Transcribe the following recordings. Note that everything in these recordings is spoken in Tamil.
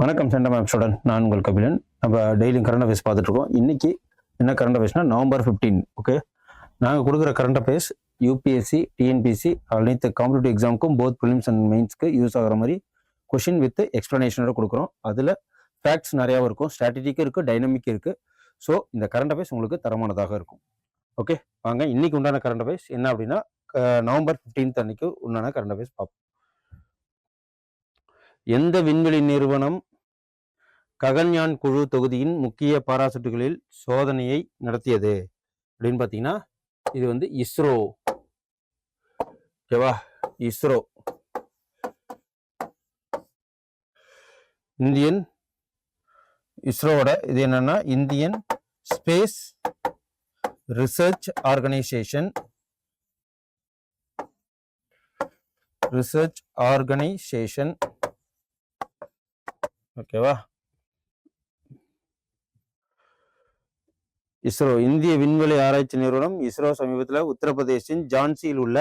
வணக்கம் சென்டம் மேம் நான் உங்கள் கபிலன். நம்ம டெய்லியும் கரண்ட் அஃபேர்ஸ் பார்த்துட்ருக்கோம் இன்றைக்கி இன்னைக்கு என்ன கரண்ட் அஃபேர்ஸ்னா நவம்பர் ஃபிஃப்டீன் ஓகே நாங்கள் கொடுக்குற கரண்ட் அஃபேர்ஸ் யூபிஎஸ்சி டிஎன்பிசி அனைத்து காம்படிட்டிவ் எக்ஸாமுக்கும் போத் ஃபிலிம்ஸ் அண்ட் மெயின்ஸ்க்கு யூஸ் ஆகிற மாதிரி கொஷின் வித் எக்ஸ்ப்ளனேஷனோட கொடுக்குறோம். அதில் ஃபேக்ட்ஸ் நிறையாவும் இருக்கும். ஸ்ட்ராட்டஜிக்கும் இருக்குது டைனமிக் இருக்குது ஸோ இந்த கரண்ட் அஃபேர்ஸ் உங்களுக்கு தரமானதாக இருக்கும். ஓகே வாங்க. இன்னைக்கு உண்டான கரண்ட் அஃபேர்ஸ் என்ன அப்படின்னா நவம்பர் ஃபிஃப்டீன்த் அன்னைக்கு உண்டான கரண்ட் அஃபேர்ஸ் பார்ப்போம். எந்த விண்வெளி நிறுவனம் ககன்யான் குழு தொகுதியின் முக்கிய பாராசூட்டுகளில் சோதனையை நடத்தியது? அப்படின்னு பார்த்தீங்கன்னா இது வந்து இஸ்ரோ. ஓகேவா? இஸ்ரோ. இந்தியன் இஸ்ரோவோட இது என்னன்னா Indian space research organisation research organisation ஓகேவா இஸ்ரோ இந்திய விண்வெளி ஆராய்ச்சி நிறுவனம் இஸ்ரோ சமீபத்தில் உத்தரப்பிரதேசின் ஜான்சியில் உள்ள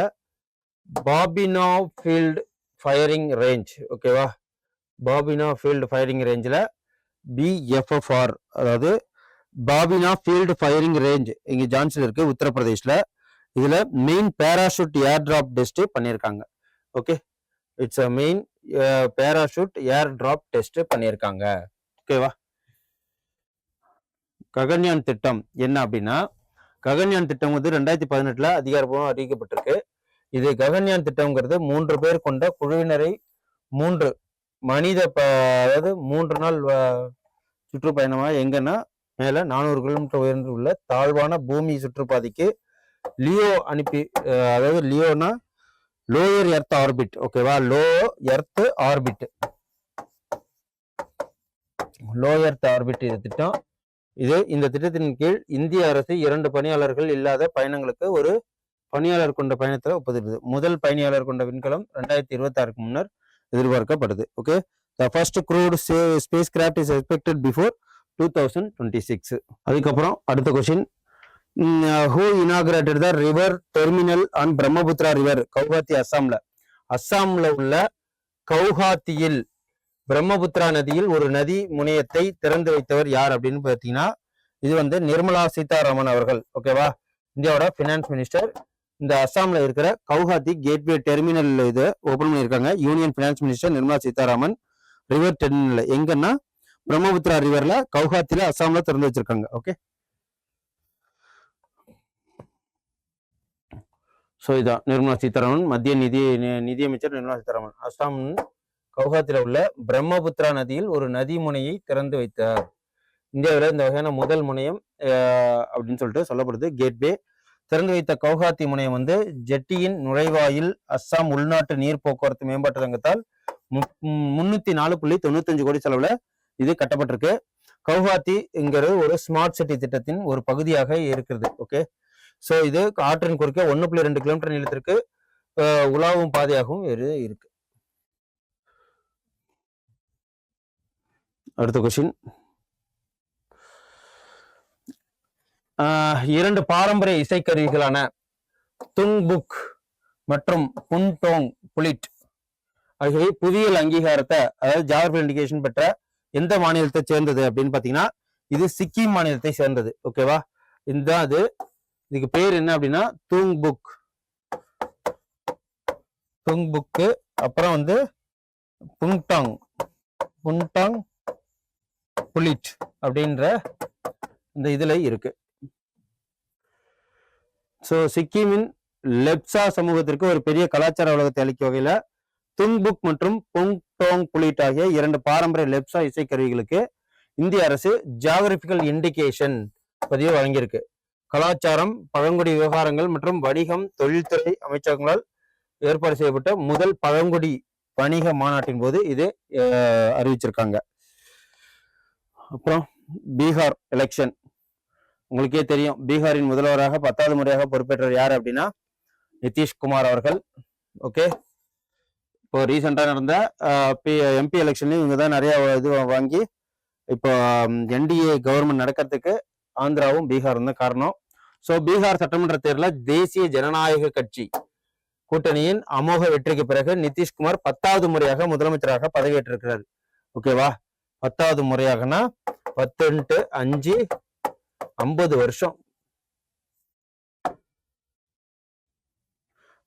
பாபினா ஃபீல்டு ஃபயரிங் ரேஞ்ச் ஓகேவா பாபினா ஃபீல்டு ஃபயரிங் ரேஞ்சில் பிஎஃப்எஃப்ஆர் அதாவது பாபினா ஃபீல்டு ஃபயரிங் ரேஞ்ச் இங்கே ஜான்சில் இருக்கு உத்தரப்பிரதேஷில். இதில் main parachute air drop test பண்ணியிருக்காங்க okay it's a main parachute uh, air drop test பண்ணியிருக்காங்க ஓகேவா ககன்யான் திட்டம் என்ன அப்படின்னா ககன்யான் திட்டம் வந்து ரெண்டாயிரத்தி பதினெட்டில் அதிகாரப்பூர்வம் அறிவிக்கப்பட்டிருக்கு. இது ககன்யான் திட்டம்ங்கிறது மூன்று பேர் கொண்ட குழுவினரை மூன்று மனித ப அதாவது மூன்று நாள் வ- எங்கன்னா மேல நானூறு கிலோமீட்டர் உயர்ந்து உள்ள தாழ்வான பூமி சுற்றுப்பாதைக்கு லியோ அனுப்பி அதாவது லியோனா லோயர் எர்த் ஆர்பிட். ஓகேவா low earth orbit. Low earth orbit இது திட்டம். இது இந்த திட்டத்தின் கீழ் இந்திய அரசு இரண்டு பணியாளர்கள் இல்லாத பயணங்களுக்கு ஒரு பணியாளர் கொண்ட பயணத்தை ஒப்புதிடுது முதல் பயணியாளர் கொண்ட விண்கலம் ரெண்டாயிரத்தி இருபத்தி ஆறுக்கு முன்னர் எதிர்பார்க்கப்படுது. Okay the first crewed spacecraft is expected before two thousand twenty six அதுக்கப்புறம் அடுத்த question who inaugurated the river terminal and Brahmaputra river Guwahati அஸ்ஸாம்ல. அஸ்ஸாம்ல உள்ள கவுஹாத்தியில் பிரம்மபுத்திரா நதியில் ஒரு நதி முனையத்தை திறந்து வைத்தவர் யார் அப்படின்னு பார்த்தீங்கன்னா இது வந்து நிர்மலா சீதாராமன் அவர்கள். ஓகேவா இந்தியாவோட ஃபினான்ஸ் மினிஸ்டர் இந்த அஸ்ஸாம்ல இருக்கிற கவுஹாத்தி கேட்வே டெர்மினல் இது ஓபன் பண்ணியிருக்காங்க. Union finance minister Nirmala Sitharaman. River terminal எங்கன்னா பிரம்மபுத்திரா ரிவர்ல கவுஹாத்தில அசாம்ல திறந்து வச்சிருக்காங்க. ஓகே ஸோ இதான் நிர்மலா சீதாராமன் மத்திய நிதி நிதியமைச்சர் நிர்மலா சீதாராமன். அஸ்ஸாம் கவுஹாத்தில உள்ள பிரம்மபுத்திரா நதியில் ஒரு நதி முனையை திறந்து வைத்தார். இந்தியாவில் இந்த வகையான முதல் முனையம் அஹ், அப்படின்னு சொல்லிட்டு சொல்லப்படுது. கேட்வே திறந்து வைத்த கவுஹாத்தி முனையம் வந்து ஜெட்டியின் நுழைவாயில் அஸ்ஸாம் உள்நாட்டு நீர் போக்குவரத்து மேம்பாட்டு சங்கத்தால் மு- முன்னூத்தி நாலு புள்ளி தொண்ணூத்தஞ்சு கோடி செலவுல இது கட்டப்பட்டிருக்கு. கவுஹாத்திங்கிறது ஒரு ஸ்மார்ட் சிட்டி திட்டத்தின் ஒரு பகுதியாக இருக்கிறது. ஓகே ஸோ இது ஆற்றின் குறுக்கே ஒன்று புள்ளி ரெண்டு கிலோமீட்டர் நீளத்திற்கு உலாவும் பாதையாகவும் இருக்கு. அடுத்த கொஸ்டின் இரண்டு பாரம்பரிய இசைக்கருவிகளான துங்புக் மற்றும் புன்டோங் புலிட் ஆகியவை புவியியல் அங்கீகாரத்தை அதாவது ஜாகிரபிள் இண்டிகேஷன் பெற்ற எந்த மாநிலத்தை சேர்ந்தது அப்படின்னு பார்த்தீங்கன்னா இது சிக்கிம் மாநிலத்தை சேர்ந்தது. ஓகேவா இந்த அது இதுக்கு பேர் என்ன அப்படின்னா தூங் புக் தூங்புக். துங்புக்கு அப்புறம் வந்து புங்டாங் புங்டாங் புலிட் அப்படின்ற இந்த இதில் இருக்கு. ஸோ சிக்கிமின் லெப்சா சமூகத்திற்கு ஒரு பெரிய கலாச்சார உலகத்தை அளிக்கும் வகையில் துங்புக் மற்றும் புங்டோங் புலிட் ஆகிய இரண்டு பாரம்பரிய லெப்சா இசைக்கருவிகளுக்கு இந்திய அரசு ஜாகிரபிக்கல் இண்டிகேஷன் பதிவு வழங்கியிருக்கு. கலாச்சாரம் பழங்குடி விவகாரங்கள் மற்றும் வணிகம் தொழில்துறை அமைச்சகங்களால் ஏற்பாடு செய்யப்பட்ட முதல் பழங்குடி வணிக மாநாட்டின் போது இது அறிவிச்சிருக்காங்க. அப்புறம் பீகார் எலெக்ஷன் உங்களுக்கே தெரியும் பீகாரின் முதல்வராக பத்தாவது முறையாக பொறுப்பேற்றவர் யார் அப்படின்னா நிதிஷ்குமார் அவர்கள். ஓகே இப்போ ரீசெண்டாக நடந்த பி எம்பி எலெக்ஷன்லையும் இவங்க தான் நிறைய இது வாங்கி இப்போ என்டிஏ கவர்மெண்ட் நடக்கிறதுக்கு ஆந்திராவும் பீகாரும் தான் காரணம். ஸோ பீகார் சட்டமன்ற தேர்தலில் தேசிய ஜனநாயக கட்சி கூட்டணியின் அமோக வெற்றிக்கு பிறகு நிதிஷ்குமார் பத்தாவது முறையாக முதலமைச்சராக பதவியேற்றிருக்கிறார். ஓகேவா பத்தாவது முறையாகனா? பத்து அஞ்சு ஐம்பது வருஷம்.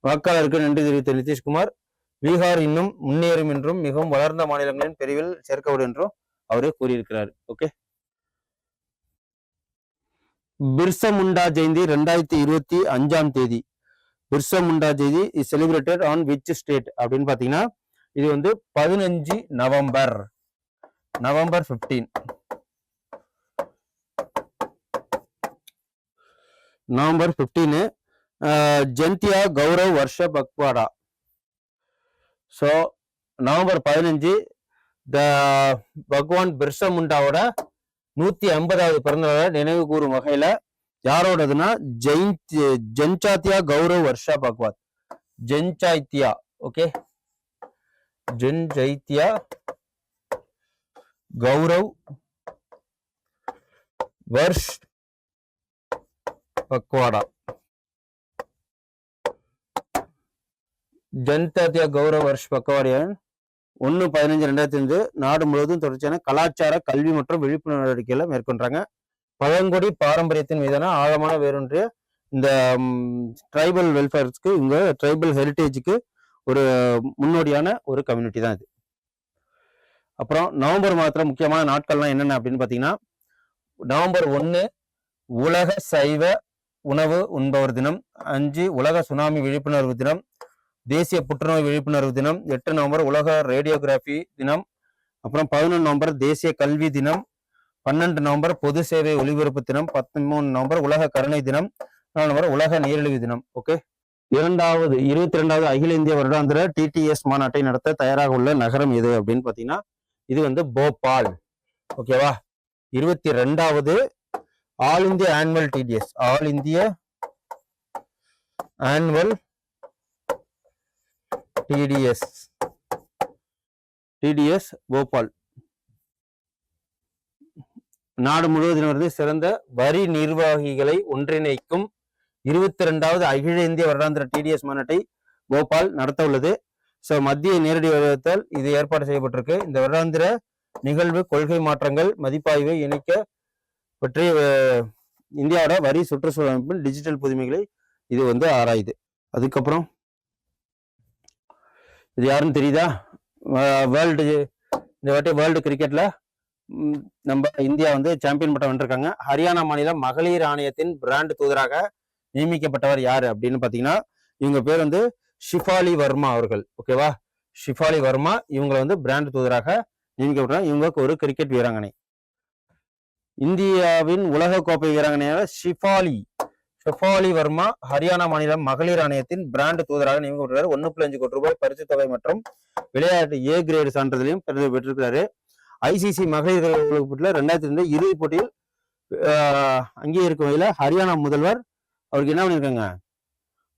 வாக்காளருக்கு நன்றி தெரிவித்த நிதிஷ்குமார் பீகார் இன்னும் முன்னேறும் என்றும் மிகவும் வளர்ந்த மாநிலங்களின் பிரிவில் சேர்க்கப்படும் என்றும் அவரு கூறியிருக்கிறார். ஓகே பிர்சா முண்டா ஜெயந்தி ரெண்டாயிரத்தி இருபத்தி அஞ்சாம் தேதி. Birsa Munda Jayanti is celebrated on which state அப்படின்னு பாத்தீங்கன்னா இது வந்து பதினஞ்சு நவம்பர். நவம்பர் 15 நவம்பர் 15 ஜென்தியா கௌரவ் வர்ஷ பக்வாடா. ஸோ நவம்பர் பதினஞ்சு த பகவான் பிர்சா முண்டாவோட நூத்தி ஐம்பதாவது பிறந்த நினைவு கூறும் வகையில யாரோடதுன்னா ஜெயின் ஜென்சாத்தியா கௌரவ் வர்ஷா பகவாத் ஜென்சாத்தியா ஓகே ஜென் ஜைத்தியா கௌரவ் வர்ஷ் பக்வாடா. ஜன்தாத்தியா கௌரவ வர்ஷ் பக்கவாடியன் ஒன்று பதினஞ்சு ரெண்டாயிரத்தி அஞ்சு நாடு முழுவதும் தொடர்ச்சியான கலாச்சார கல்வி மற்றும் விழிப்புணர்வு நடவடிக்கைகளை மேற்கொண்டாங்க. பழங்குடி பாரம்பரியத்தின் மீதான ஆழமான வேரூன்றிய இந்த ட்ரைபல் வெல்ஃபேர்ஸ்க்கு இவங்க ட்ரைபல் ஹெரிட்டேஜுக்கு ஒரு முன்னோடியான ஒரு கம்யூனிட்டி தான் இது. அப்புறம் நவம்பர் மாதத்தில் முக்கியமான நாட்கள்லாம் என்னென்ன அப்படின்னு பார்த்தீங்கன்னா நவம்பர் ஒன்று உலக சைவ உணவு உண்பவர் தினம் அஞ்சு உலக சுனாமி விழிப்புணர்வு தினம் தேசிய புற்றுநோய் விழிப்புணர்வு தினம் எட்டு நவம்பர் உலக ரேடியோகிராஃபி தினம் அப்புறம் பதினொன்று நவம்பர் தேசிய கல்வி தினம் பன்னெண்டு நவம்பர் பொது சேவை ஒலிபரப்பு தினம் பத்தொன்பது நவம்பர் உலக கருணை தினம் நாலு நவம்பர் உலக நீரிழிவு தினம் ஓகே இரண்டாவது இருபத்தி ரெண்டாவது அகில இந்திய வருடாந்திர டிடிஎஸ் மாநாட்டை நடத்த தயாராக உள்ள நகரம் எது அப்படின்னு பார்த்தீங்கன்னா இது வந்து போபால் ஓகேவா இருபத்தி ரெண்டாவது all India annual DTS all India annual DTS DTS Bhopal நாடு முழுவதிலும் இருந்து சிறந்த வரி நிர்வாகிகளை ஒன்றிணைக்கும் இருபத்தி ரெண்டாவது அகில இந்திய வருடாந்திர டிடிஎஸ் மாநாட்டை போபால் நடத்த உள்ளது. ஸோ மத்திய நேரடி வருவத்தால் இது ஏற்பாடு செய்யப்பட்டிருக்கு. இந்த வருடாந்திர நிகழ்வு கொள்கை மாற்றங்கள் மதிப்பாய்வை இணைக்க பற்றி இந்தியாவோட வரி சுற்றுச்சூழல் அமைப்பின் டிஜிட்டல் புதுமைகளை இது வந்து ஆராயுது. அதுக்கப்புறம் இது யாருன்னு தெரியுதா? வேர்ல்டு இந்த வாட்டி வேர்ல்டு கிரிக்கெட்டில் நம்ம இந்தியா வந்து சாம்பியன் பட்டம் வென்றிருக்காங்க. ஹரியானா மாநிலம் மகளிர் ஆணையத்தின் பிராண்ட் தூதராக நியமிக்கப்பட்டவர் யார் அப்படின்னு பார்த்தீங்கன்னா இவங்க பேர் வந்து ஷிஃபாலி வர்மா அவர்கள். ஓகேவா ஷிஃபாலி வர்மா இவங்களை வந்து பிராண்ட் தூதராக நியமிக்கப்பட்டாங்க இவங்களுக்கு ஒரு கிரிக்கெட் வீராங்கனை. இந்தியாவின் உலக கோப்பை வீராங்கனையாக ஷிஃபாலி. ஷெஃபாலி வர்மா ஹரியானா மாநிலம் மகளிர் ஆணையத்தின் பிராண்ட் தூதராக நியமிக்கப்பட்டுள்ளார் ஒன்று புள்ளி அஞ்சு கோடி ரூபாய் பரிசு தொகை மற்றும் விளையாட்டு ஏ கிரேடு சான்றிதழையும் பெற்று- பெற்றிருக்கிறாரு. ஐசிசி மகளிர் உலகப் போட்டியில் ரெண்டாயிரத்தி ரெண்டு இறுதிப் போட்டியில் அங்கே இருக்கும் வகையில் ஹரியானா முதல்வர் அவருக்கு என்ன பண்ணியிருக்காங்க?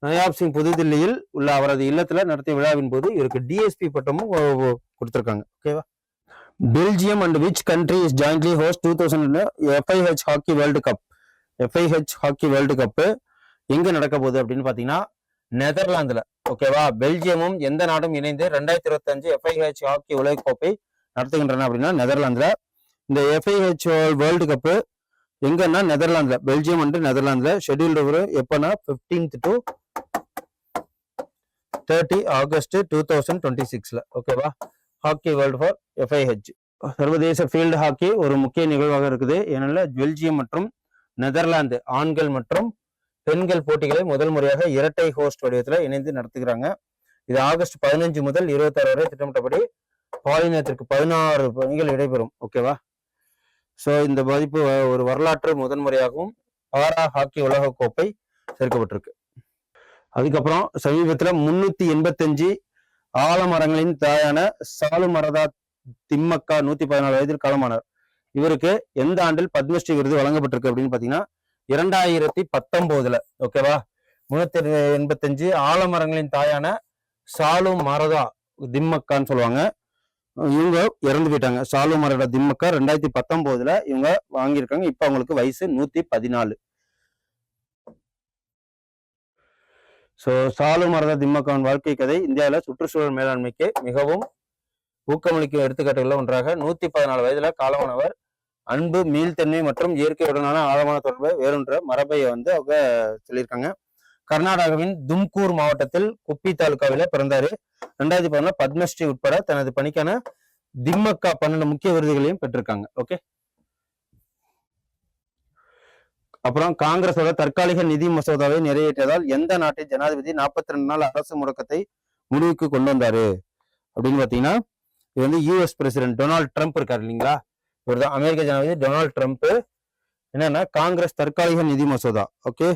நயாப் சிங் புதுதில்லியில் உள்ள அவரது இல்லத்தில் நடத்திய விழாவின் போது இவருக்கு டிஎஸ்பி பட்டமும் கொடுத்துருக்காங்க. ஓகேவா Belgium and which country is jointly host two thousand FIH hockey world cup FIH hockey world cup எங்க நடக்க போகுது அப்படின்னு பாத்தீங்கன்னா நெதர்லாந்துல. ஓகேவா பெல்ஜியமும் எந்த நாடும் இணைந்து ரெண்டாயிரத்தி இருபத்தி அஞ்சு எஃப்ஐஹெச் ஹாக்கி உலக கோப்பை நடத்துகின்றன அப்படின்னா நெதர்லாந்துல. இந்த எஃப்ஐஹெச் வேர்ல்டு கப்பு எங்கன்னா நெதர்லாந்துல. பெல்ஜியம் அண்டு நெதர்லாந்துல. ஷெட்யூல்டு ஒரு எப்பன்னா fifteenth to thirty August two thousand twenty சிக்ஸ்ல ஓகேவா ஹாக்கி வேர்ல்டு ஃபார் எஃப்ஐஹெச் சர்வதேச ஃபீல்டு ஹாக்கி ஒரு முக்கிய நிகழ்வாக இருக்குது. ஏனெனில் பெல்ஜியம் மற்றும் நெதர்லாந்து ஆண்கள் மற்றும் பெண்கள் போட்டிகளை முதல் முறையாக இரட்டை ஹோஸ்ட் வடிவத்தில் இணைந்து நடத்துகிறாங்க. இது ஆகஸ்ட் பதினஞ்சு முதல் இருபத்தாறு வரை திட்டமிட்டபடி பாலினத்திற்கு பதினாறு பணிகள் இடைபெறும். ஓகேவா ஸோ இந்த மதிப்பு ஒரு வரலாற்று முதன்முறையாகவும் பாரா ஹாக்கி உலக கோப்பை சேர்க்கப்பட்டிருக்கு. அதுக்கப்புறம் சமீபத்துல முன்னூத்தி எண்பத்தஞ்சு ஆலமரங்களின் தாயான சாலுமரதா திம்மக்கா நூத்தி பதினாலு வயதில் காலமானார் இவருக்கு எந்த ஆண்டில் பத்மஸ்ரீ விருது வழங்கப்பட்டிருக்கு அப்படின்னு பாத்தீங்கன்னா இரண்டாயிரத்தி பத்தொன்பதுல ஓகேவா முன்னூத்தி எண்பத்தஞ்சு ஆலமரங்களின் தாயான சாலு மரதா திம்மக்கான்னு சொல்லுவாங்க. இவங்க இறந்து போயிட்டாங்க. சாலு மரதா திம்மக்கா ரெண்டாயிரத்தி பத்தொன்பதுல இவங்க வாங்கியிருக்காங்க. இப்ப அவங்களுக்கு வயசு நூத்தி பதினாலு. ஸோ சாலு மரத திம்மக்கான் வாழ்க்கை கதை இந்தியாவில் சுற்றுச்சூழல் மேலாண்மைக்கு மிகவும் ஊக்கமளிக்கும் எடுத்துக்காட்டுகளில் ஒன்றாக நூத்தி பதினாலு வயதுல காலமானவர் அன்பு மீள்தன்மை மற்றும் இயற்கையுடனான ஆழமான தொடர்பு வேறொன்ற மரபையை வந்து அவங்க சொல்லியிருக்காங்க. கர்நாடகாவின் தும்கூர் மாவட்டத்தில் குப்பி தாலுகாவில பிறந்தாரு. ரெண்டாயிரத்தி பதினாலு பத்மஸ்ரீ உட்பட தனது பணிக்கான திம்மக்கா பன்னெண்டு முக்கிய விருதுகளையும் பெற்றிருக்காங்க. ஓகே. அப்புறம் காங்கிரஸோட தற்காலிக நிதி மசோதாவை நிறைவேற்றியதால் எந்த நாட்டின் ஜனாதிபதி நாற்பத்தி ரெண்டு நாள் அரசு முடக்கத்தை முடிவுக்கு கொண்டு வந்தாரு? அப்படின்னு பாத்தீங்கன்னா இது வந்து யூஎஸ் பிரசிடென்ட் டொனால்ட் ட்ரம்ப் இருக்காரு இல்லைங்களா? இவர் தான் அமெரிக்க ஜனாதிபதி டொனால்ட் ட்ரம்ப் என்னன்னா காங்கிரஸ் தற்காலிக நிதி மசோதா okay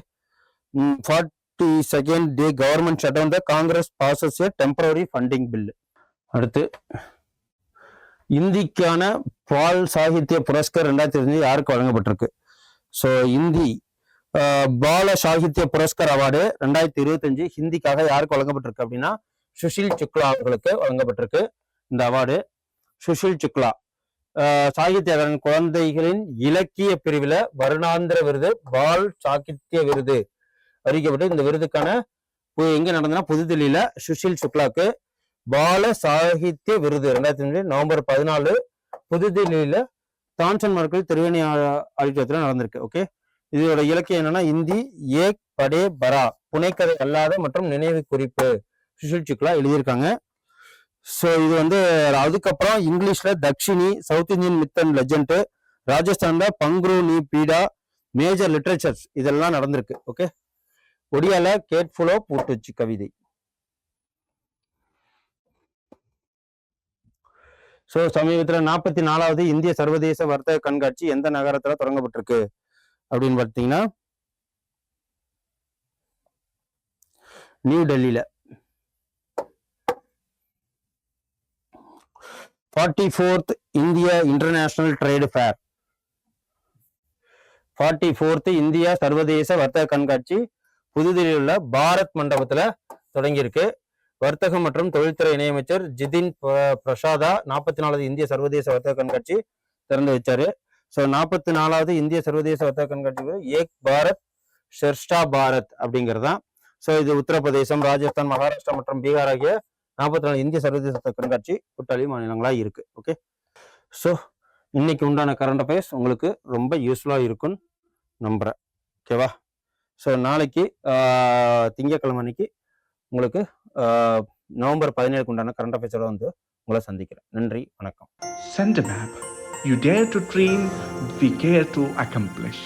forty second day government shut down the Congress passes a temporary funding bill அடுத்து இந்திக்கான பால் சாகித்ய புரஸ்கர் ரெண்டாயிரத்தி இருபது யாருக்கு வழங்கப்பட்டிருக்கு? ஸோ இந்தி பால சாகித்ய புரஸ்கர் அவார்டு ரெண்டாயிரத்தி இருபத்தஞ்சு ஹிந்திக்காக யாருக்கு வழங்கப்பட்டிருக்கு அப்படின்னா சுஷில் சுக்லா அவர்களுக்கு வழங்கப்பட்டிருக்கு இந்த அவார்டு. சுஷில் சுக்லா ஆஹ், சாகித்ய குழந்தைகளின் இலக்கிய பிரிவுல வருடாந்திர விருது பால் சாகித்ய விருது அறிவிக்கப்பட்டு இந்த விருதுக்கான பு- எங்க நடந்ததுன்னா புதுதில்லியில சுஷில் சுக்லாக்கு பால சாகித்ய விருது. ரெண்டாயிரத்தி அஞ்சு நவம்பர் பதினாலு புதுதில்லியில தான்சன் மரக்கல் திருவேணி ஆடிட்டோரியத்துல நடந்திருக்கு. ஓகே? இதோட இலக்கியம் என்னன்னா இந்தி ஏக் படே பரா புனைக்கதை அல்லாத மற்றும் நினைவு குறிப்பு சுஷில் சுக்லா எழுதியிருக்காங்க. ஸோ இது வந்து அதுக்கப்புறம் இங்கிலீஷில் Dakshini south Indian myths and legends பங்க்ரு நீ பீடா மேஜர் லிட்ரேச்சர்ஸ் இதெல்லாம் நடந்திருக்கு ஓகே ஒடியால கேட்ஃபுல்லோ பூட்டுச்சு கவிதை. ஸோ சமீபத்தில் நாற்பத்தி நாலாவது இந்திய சர்வதேச வர்த்தக கண்காட்சி எந்த நகரத்தில் தொடங்கப்பட்டிருக்கு? அப்படின்னு பார்த்தீங்கன்னா நியூ டெல்லியில். Forty fourth India international trade fair forty fourth India சர்வதேச வர்த்தக கண்காட்சி புதுதில்லியில் உள்ள பாரத் மண்டபத்தில் தொடங்கியிருக்கு. வர்த்தகம் மற்றும் தொழில்துறை இணையமைச்சர் ஜிதின் பிரசாதா நாற்பத்தி நாலாவது இந்திய சர்வதேச வர்த்தக கண்காட்சி திறந்து வச்சாரு. ஸோ நாற்பத்தி நாலாவது இந்திய சர்வதேச வர்த்தக கண்காட்சி ஏக் பாரத் ஷெர்ஷா பாரத் அப்படிங்கிறது தான் ஸோ இது உத்தரப்பிரதேசம் ராஜஸ்தான் மகாராஷ்டிரா மற்றும் பீகார் ஆகிய நாற்பத்தி நாலு இந்திய சர்வதேச கண்காட்சி கூட்டாளி மாநிலங்களா இருக்கு ஓகே ஸோ இன்னைக்கு உண்டான கரண்ட் அஃபேர்ஸ் உங்களுக்கு ரொம்ப யூஸ்ஃபுல்லாக இருக்கும்னு நம்புறேன் ஓகேவா ஸோ நாளைக்கு திங்கக்கிழமை திங்கட்கிழமை அன்னைக்கு உங்களுக்கு நவம்பர் பதினேழுக்கு உண்டான கரண்ட் அஃபேர்ஸோட வந்து உங்களை சந்திக்கிறேன். நன்றி வணக்கம். Sent map you dare to dream we care to to.